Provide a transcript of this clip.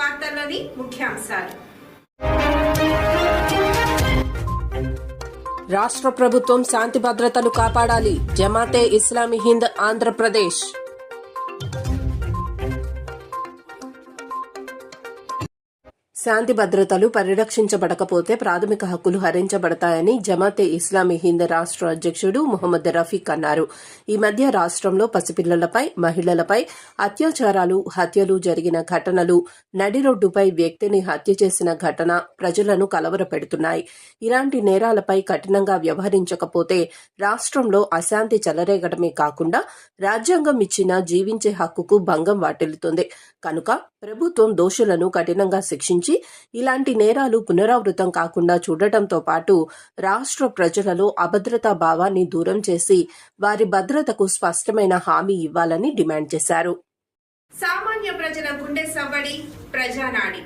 వార్తల్లోని ముఖ్యాంశాలు. రాష్ట్ర ప్రభుత్వం శాంతి భద్రతలు కాపాడాలి. జమాతే ఇస్లామీ హింద్ ఆంధ్రప్రదేశ్. శాంతి భద్రతలు పరిరక్షించబడకపోతే ప్రాథమిక హక్కులు హరించబడతాయని జమాతే ఇస్లామీ హింద్ రాష్ట్ర అధ్యక్షుడు ముహమ్మద్ రఫీక్ అన్నారు. ఈ మధ్య రాష్ట్రంలో పసిపిల్లలపై మహిళలపై అత్యాచారాలు హత్యలు జరిగిన ఘటనలు నడి రోడ్డుపై వ్యక్తిని హత్య చేసిన ఘటన ప్రజలను కలవరపెడుతున్నాయి. ఇలాంటి నేరాలపై కఠినంగా వ్యవహరించకపోతే రాష్ట్రంలో అశాంతి చెలరేగడమే కాకుండా రాజ్యాంగం ఇచ్చిన జీవించే హక్కుకు భంగం వాటిల్లుతుంది. కనుక ప్రభుత్వం దోషులను కఠినంగా శిక్షించి ఇలాంటి నేరాలు పునరావృతం కాకుండా చూడటంతో పాటు రాష్ట్ర ప్రజలలో అభద్రతా భావాన్ని దూరం చేసి వారి భద్రతకు స్పష్టమైన హామీ ఇవ్వాలని డిమాండ్ చేశారు. సామాన్య ప్రజల గుండె సవ్వడి ప్రజానాడి.